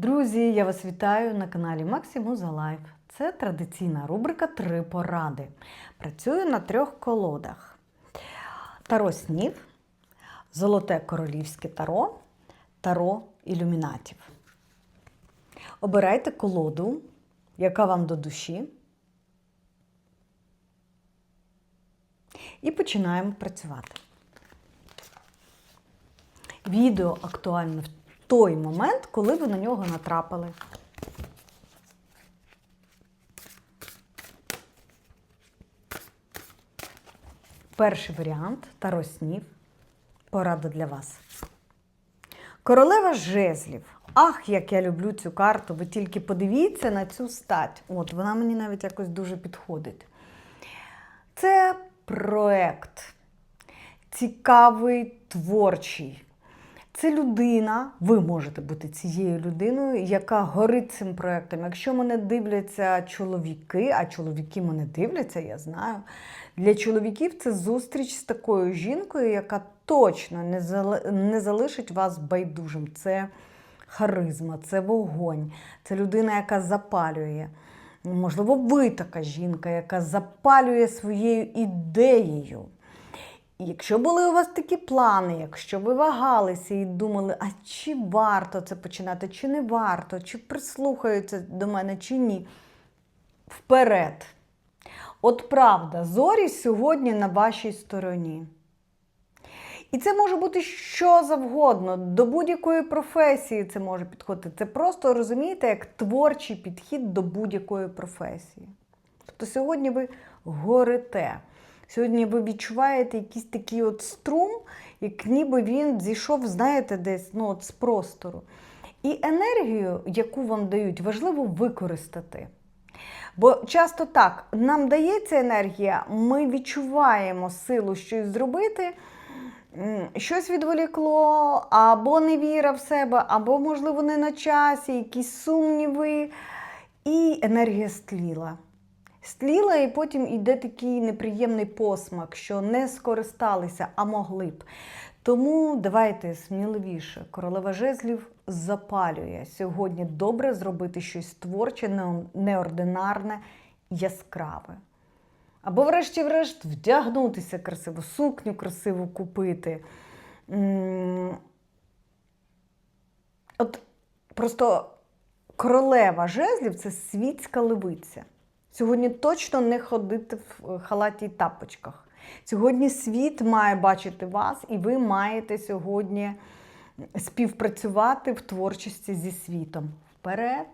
Друзі, я вас вітаю на каналі Максимуза Лайф. Це традиційна рубрика Три поради. Працюю на трьох колодах: Таро снів, Золоте королівське таро, таро ілюмінатів. Обирайте колоду, яка вам до душі. І починаємо працювати. Відео актуальне в той момент, коли ви на нього натрапили. Перший варіант Таро снів. Порада для вас. Королева жезлів. Ах, як я люблю цю карту. Ви тільки подивіться на цю стать. От, вона мені навіть якось дуже підходить. Це проект. Цікавий, творчий. Це людина, ви можете бути цією людиною, яка горить цим проєктом. Якщо мене дивляться чоловіки, а чоловіки мене дивляться, я знаю. Для чоловіків це зустріч з такою жінкою, яка точно не, не залишить вас байдужим. Це харизма, це вогонь, це людина, яка запалює. Можливо, ви така жінка, яка запалює своєю ідеєю. Якщо були у вас такі плани, якщо ви вагалися і думали, а чи варто це починати, чи не варто, чи прислухаються до мене, чи ні. Вперед. От правда, зорі сьогодні на вашій стороні. І це може бути що завгодно, до будь-якої професії це може підходити. Це просто розумієте, як творчий підхід до будь-якої професії. Тобто сьогодні ви горите. Сьогодні ви відчуваєте якийсь такий от струм, як ніби він зійшов, знаєте, десь ну, от з простору. І енергію, яку вам дають, важливо використати. Бо часто так, нам дається енергія, ми відчуваємо силу щось зробити, щось відволікло, або не віра в себе, або, можливо, не на часі, якісь сумніви, і енергія стліла. Стліла, і потім йде такий неприємний посмак, що не скористалися, а могли б. Тому давайте сміливіше. Королева жезлів запалює сьогодні добре зробити щось творче, неординарне, яскраве. Або, врешті-врешт, вдягнутися красиво, сукню красиву купити. От просто королева жезлів це світська левиця. Сьогодні точно не ходити в халаті й тапочках. Сьогодні світ має бачити вас, і ви маєте сьогодні співпрацювати в творчості зі світом. Вперед.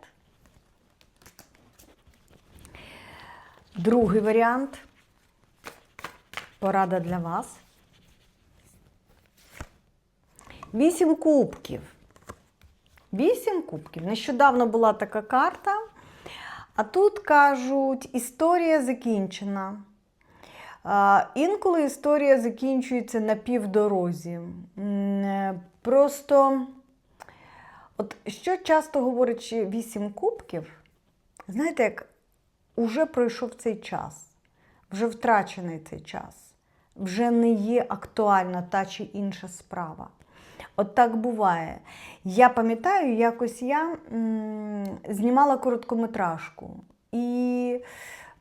Другий варіант. Порада для вас. Вісім кубків. Вісім кубків. Нещодавно була така карта. А тут кажуть, історія закінчена. Інколи історія закінчується на півдорозі. Просто, от що часто говорячи вісім кубків, знаєте, як уже пройшов цей час, вже втрачений цей час, вже не є актуальна та чи інша справа. От так буває. Я пам'ятаю, якось я знімала короткометражку і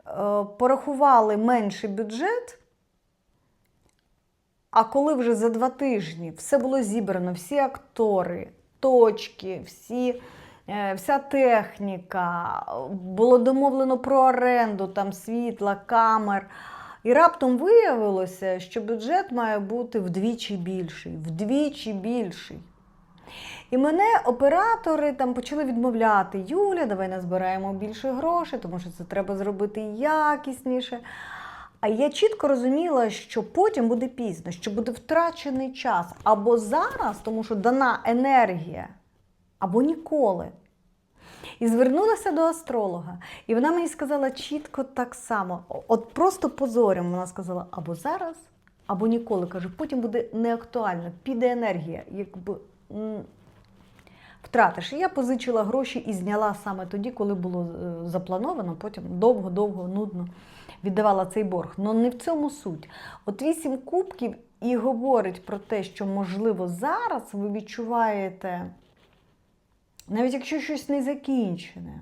е, порахували менший бюджет. А коли вже за два тижні все було зібрано, всі актори, точки, всі, е, вся техніка, було домовлено про оренду там світла, камер. І раптом виявилося, що бюджет має бути вдвічі більший, вдвічі більший. І мене оператори там почали відмовляти: Юля, давай назбираємо більше грошей, тому що це треба зробити якісніше. А я чітко розуміла, що потім буде пізно, що буде втрачений час або зараз, тому що дана енергія, або ніколи. І звернулася до астролога. І вона мені сказала чітко так само. От просто позорем вона сказала або зараз, або ніколи. Каже, потім буде неактуально, піде енергія, якби втратиш. І я позичила гроші і зняла саме тоді, коли було е, заплановано, потім довго-довго, нудно віддавала цей борг. Але не в цьому суть. От вісім кубків і говорить про те, що, можливо, зараз ви відчуваєте Навіть якщо щось не закінчене,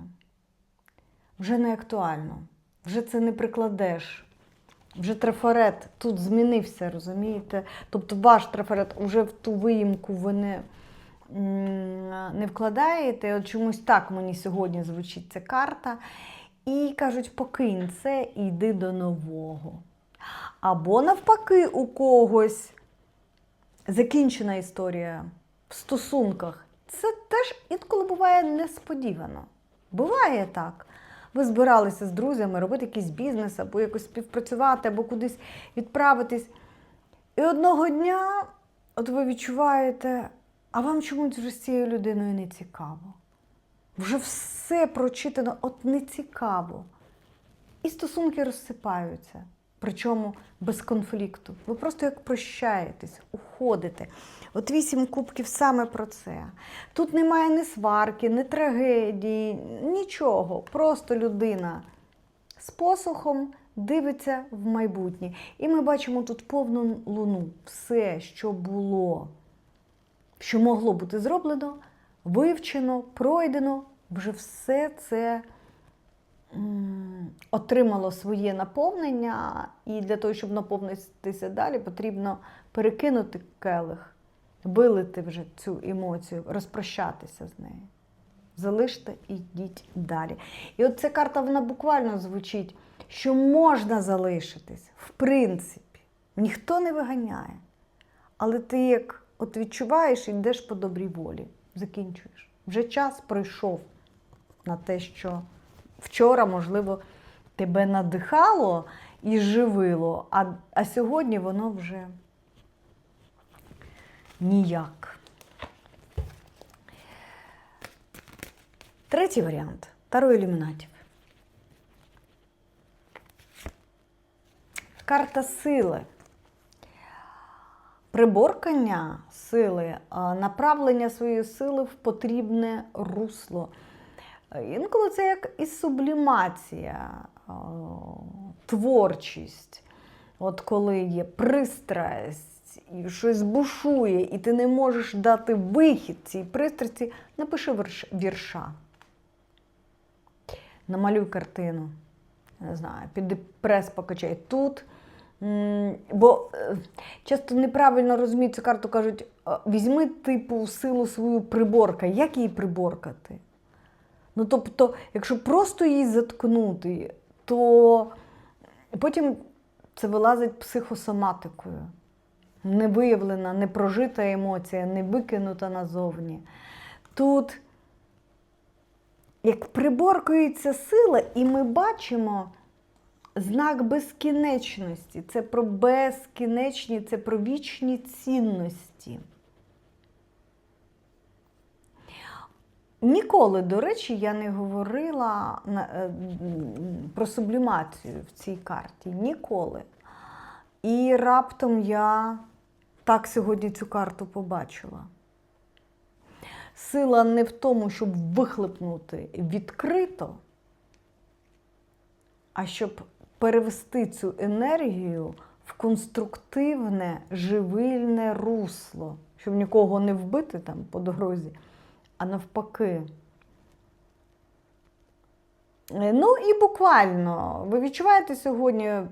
вже не актуально, вже це не прикладеш. Вже трафарет тут змінився, розумієте? Тобто ваш трафарет вже в ту виїмку ви не, не вкладаєте. От чомусь так мені сьогодні звучить ця карта. І кажуть, покинь це і йди до нового. Або навпаки, у когось закінчена історія в стосунках. Це теж інколи буває несподівано. Буває так. Ви збиралися з друзями робити якийсь бізнес, або якось співпрацювати, або кудись відправитись. І одного дня от ви відчуваєте, а вам чомусь вже з цією людиною не цікаво. Вже все прочитано, от не цікаво. І стосунки розсипаються. Причому без конфлікту. Ви просто як прощаєтесь, уходите. От вісім кубків саме про це. Тут немає ні сварки, ні трагедії, нічого. Просто людина з посухом дивиться в майбутнє. І ми бачимо тут повну луну. Все, що було, що могло бути зроблено, вивчено, пройдено, вже все це отримало своє наповнення, і для того, щоб наповнитися далі, потрібно перекинути келих, вилити вже цю емоцію, розпрощатися з нею. Залиште і йдіть далі. І от ця карта вона буквально звучить, що можна залишитись, в принципі, ніхто не виганяє. Але ти як от відчуваєш і йдеш по добрій волі, закінчуєш. Вже час пройшов на те, що вчора, можливо, тебе надихало і живило, а, а сьогодні воно вже ніяк. Третій варіант Таро ілюмінатів. Карта сили. Приборкання сили, направлення своєї сили в потрібне русло. Е, Інколи це як і сублімація, творчість. От коли є пристрасть і щось бушує, і ти не можеш дати вихід цій пристрасті, напиши вірша. Намалюй картину. Не знаю, піди прес покачай тут. Бо е, часто неправильно розуміють цю карту, кажуть, візьми типу силу свою приборка. Як її приборкати? Ну, тобто, якщо просто її заткнути, то потім це вилазить психосоматикою. Невиявлена, непрожита емоція, не викинута назовні. Тут як приборкується сила, і ми бачимо знак безкінечності. Це про безкінечні, це про вічні цінності. Ніколи, до речі, я не говорила е, про сублімацію в цій карті. Ніколи. І раптом я так сьогодні цю карту побачила. Сила не в тому, щоб вихлипнути відкрито, а щоб перевести цю енергію в конструктивне, живильне русло, щоб нікого не вбити там по дорозі, а навпаки. Е, Ну і буквально, ви відчуваєте сьогодні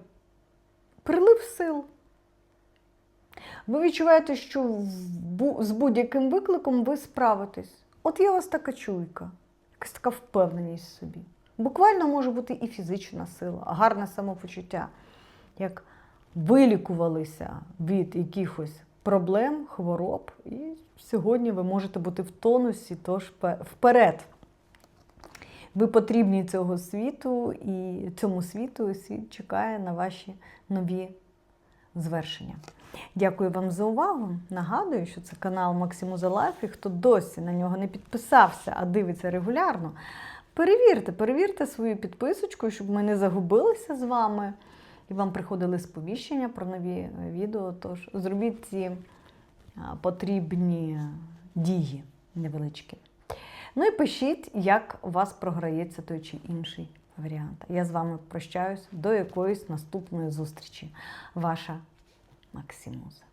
прилив сил. Ви відчуваєте, що з будь-яким викликом ви справитесь. От є у вас така чуйка, якась така впевненість в собі. Буквально може бути і фізична сила, гарне самопочуття. Як вилікувалися від якихось проблем, хвороб, і сьогодні ви можете бути в тонусі, тож пе- вперед. Ви потрібні цього світу, і цьому світу і світ чекає на ваші нові звершення. Дякую вам за увагу. Нагадую, що це канал Максимуза Лайф, і хто досі на нього не підписався, а дивиться регулярно, перевірте, перевірте свою підписочку, щоб ми не загубилися з вами і вам приходили сповіщення про нові е, відео. Тож зробіть ці потрібні дії невеличкі. Ну і пишіть, як у вас програється той чи інший варіант. Я з вами прощаюсь до якоїсь наступної зустрічі. Ваша Максимуза.